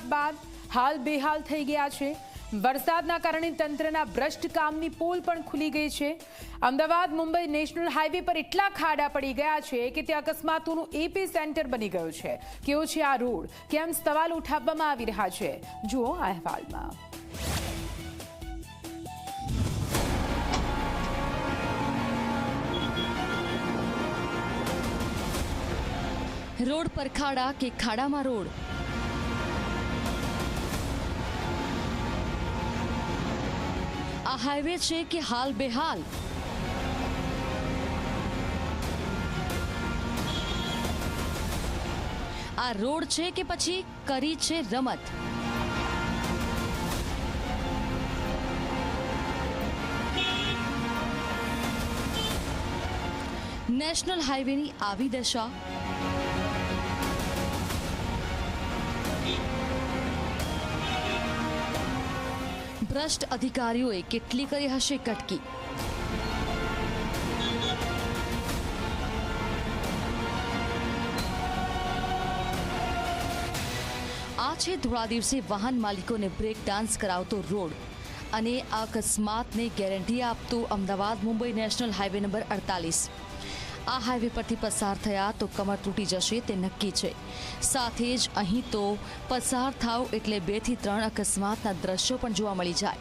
વરસાદ બાદ હાલ બેહાલ થઈ ગયા છે. વરસાદના કારણે તંત્રના ભ્રષ્ટ કામની પોલ પણ ખુલી ગઈ છે. અમદાવાદ, મુંબઈ નેશનલ હાઈવે પર એટલા ખાડા પડી ગયા છે કે તે અકસ્માતોનું એપી સેન્ટર બની ગયું છે. કેવો છે આ રોડ? કેમ સવાલ ઉઠાવવામાં આવી રહ્યા છે? જુઓ અહેવાલમાં. રોડ પર ખાડા કે ખાડામાં રોડ? આ હાઈવે છે કે હાલ બેહાલ? આ રોડ છે કે પછી કરી છે રમત? નેશનલ હાઈવેની આવી દશા? ભ્રષ્ટ અધિકારીઓએ કેટલી કરી હશે કટકી? આ છે ધોળા દિવસે વાહન માલિકોને બ્રેક ડાન્સ કરાવતો રોડ. અને અકસ્માતને ગેરંટી આપતું Ahmedabad Mumbai national highway number અડતાલીસ. આ હાઈવે પરથી પસાર થયા તો કમર તૂટી જશે, તે નક્કી છે. સાથે જ અહીં તો પસાર થાવ એટલે બેથી ત્રણ અકસ્માતના દ્રશ્યો પણ જોવા મળી જાય.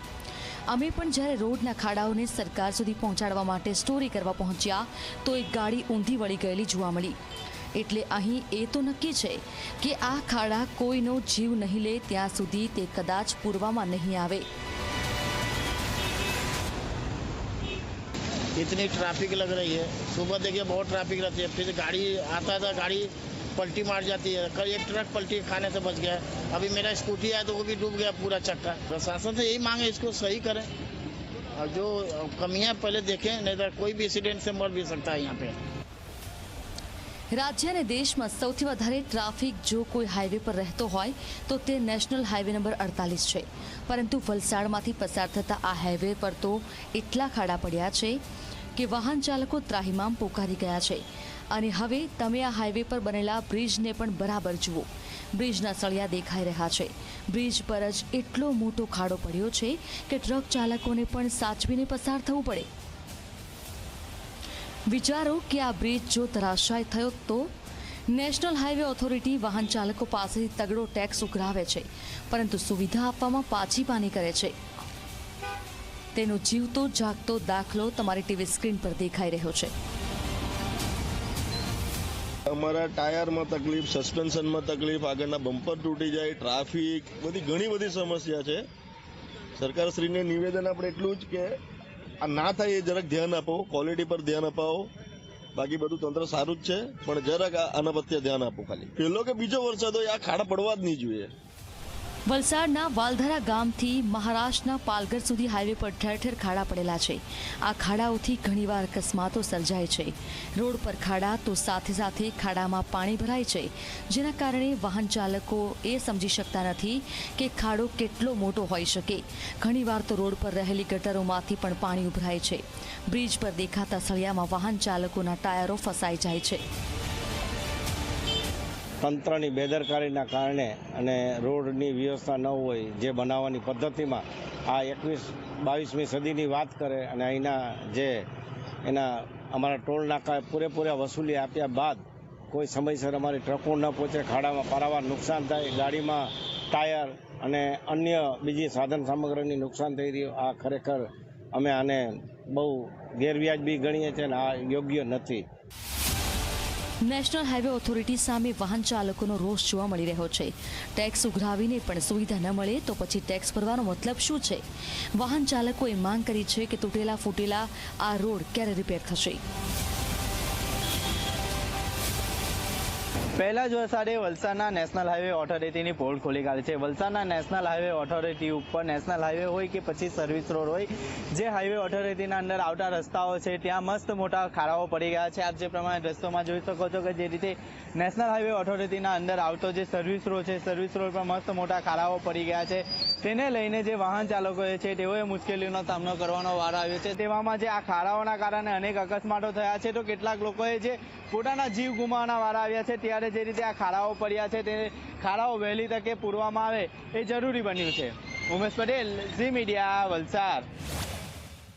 અમે પણ જ્યારે રોડના ખાડાઓને સરકાર સુધી પહોંચાડવા માટે સ્ટોરી કરવા પહોંચ્યા, તો એક ગાડી ઊંધી વળી ગયેલી જોવા મળી. એટલે અહીં એ તો નક્કી છે કે આ ખાડા કોઈનો જીવ નહીં લે, ત્યાં સુધી તે કદાચ પૂરવામાં નહીં આવે. इतनी ट्रैफिक लग रही है सुबह देखिए बहुत ट्रैफिक रहती है फिर गाड़ी आता था गाड़ी पलटी मार जाती है कल एक ट्रक पलटी खाने से बच गया अभी मेरा स्कूटी है तो वो भी डूब गया पूरा चक्का प्रशासन से यही मांग है इसको सही करें और जो कमियां पहले देखें नहीं तो कोई भी एक्सीडेंट से मर भी सकता है यहाँ पे રાજ્ય અને દેશમાં સૌથી વધારે ટ્રાફિક જો કોઈ હાઈવે પર રહેતો હોય તો તે નેશનલ હાઈવે નંબર અડતાલીસ છે પરંતુ વલસાડમાંથી પસાર થતા આ હાઈવે પર તો એટલા ખાડા પડ્યા છે કે વાહન ચાલકો ત્રાહિમામ પોકારી ગયા છે. અને હવે તમે આ હાઈવે પર બનેલા બ્રિજને પણ બરાબર જુઓ. બ્રિજના સળિયા દેખાઈ રહ્યા છે. બ્રિજ પર જ એટલો મોટો ખાડો પડ્યો છે કે ટ્રક ચાલકોને પણ સાચવીને પસાર થવું પડે. વિચારો કે આ બ્રિજ જો ધરાશાય થયો તો? નેશનલ હાઈવે ઓથોરિટી વાહન ચાલકો પાસેથી તગડો ટેક્સ ઉઘરાવે છે. પરંતુ સુવિધા આપવામાં પાછી પાની કરે છે. તેનો જીવતો, જાગતો દાખલો તમારી ટીવી સ્ક્રીન પર દેખાઈ રહ્યો છે. અમારા ટાયરમાં તકલીફ, સસ્પેન્શનમાં તકલીફ, આગળના બમ્પર તૂટી જાય, ટ્રાફિક, બધી ઘણી બધી સમસ્યા છે. સરકારશ્રીને નિવેદન આપણે એટલું જ કે આ ના થાય એ જરાક ધ્યાન આપો ક્વોલિટી પર ધ્યાન અપાવો. બાકી બધું તંત્ર સારું જ છે, પણ જરાક આના પ્રત્યે ધ્યાન આપો ખાલી. પેલો કે બીજો વરસાદ હોય, આ ખાડા પડવા જ નહીં જોઈએ. વલસાડના વાલધરા ગામથી મહારાષ્ટ્રના પાલઘર સુધી હાઈવે પર ઠેર ઠેર ખાડા પડેલા છે. આ ખાડાઓથી ઘણીવાર અકસ્માતો સર્જાય છે. રોડ પર ખાડા તો સાથે સાથે ખાડામાં પાણી ભરાય છે. જેના કારણે વાહન ચાલકો એ સમજી શકતા નથી કે ખાડો કેટલો મોટો હોઈ શકે. ઘણીવાર તો રોડ પર રહેલી ગટરોમાંથી પણ પાણી ઉભરાય છે. બ્રિજ પર દેખાતા સળિયામાં વાહન ચાલકોના ટાયરો ફસાઈ જાય છે. તંત્રની બેદરકારીના કારણે અને રોડની વ્યવસ્થા ન હોય જે બનાવવાની પદ્ધતિમાં આ એકવીસ બાવીસમી સદીની વાત કરે અને અહીંના જે એના અમારા ટોલ નાકા પૂરેપૂરા વસૂલી આપ્યા બાદ કોઈ સમયસર અમારી ટ્રકો ન પહોંચે, ખાડામાં પારાવાર નુકસાન થાય, ગાડીમાં ટાયર અને અન્ય બીજી સાધન સામગ્રીની નુકસાન થઈ રહ્યું, આ ખરેખર અમે આને બહુ ગેરવ્યાજબી ગણીએ છીએ અને આ યોગ્ય નથી. નેશનલ હાઈવે ઓથોરિટી સામે વાહન ચાલકોનો રોષ જોવા મળી રહ્યો છે. ટેક્સ ઉઘરાવીને પણ સુવિધા ન મળે તો પછી ટેક્સ ભરવાનો મતલબ શું છે? વાહન ચાલકોએ માંગ કરી છે કે તૂટેલા ફૂટેલા આ રોડ ક્યારે રિપેર થશે? પહેલા જ વરસાદે વલસાડના નેશનલ હાઈવે ઓથોરિટીની પોલ ખોલી કાઢી છે. વલસાડના નેશનલ હાઈવે ઓથોરિટી ઉપર નેશનલ હાઈવે હોય કે પછી સર્વિસ રોડ હોય, જે હાઈવે ઓથોરિટીના અંદર આવતા રસ્તાઓ છે, ત્યાં મસ્ત મોટા ખાડાઓ પડી ગયા છે. આપ જે પ્રમાણે દ્રશ્યોમાં જોઈ શકો છો કે જે રીતે નેશનલ હાઈવે ઓથોરિટીના અંદર આવતો જે સર્વિસ રોડ છે, સર્વિસ રોડ પર મસ્ત મોટા ખાડાઓ પડી ગયા છે. તેને લઈને જે વાહન ચાલકો છે, તેઓએ મુશ્કેલીનો સામનો કરવાનો વારો આવ્યો છે. તેવામાં જે આ ખાડાઓના કારણે અનેક અકસ્માતો થયા છે. તો કેટલાક લોકોએ જે પોતાના જીવ ગુમાવવાના વારા આવ્યા છે, ત્યારે જે રીતે આ ખાડાઓ પડ્યા છે તે ખાડાઓ વહેલી તકે પૂરવામાં આવે એ જરૂરી બન્યું છે. Umesh Patel, Zee media, Valsad.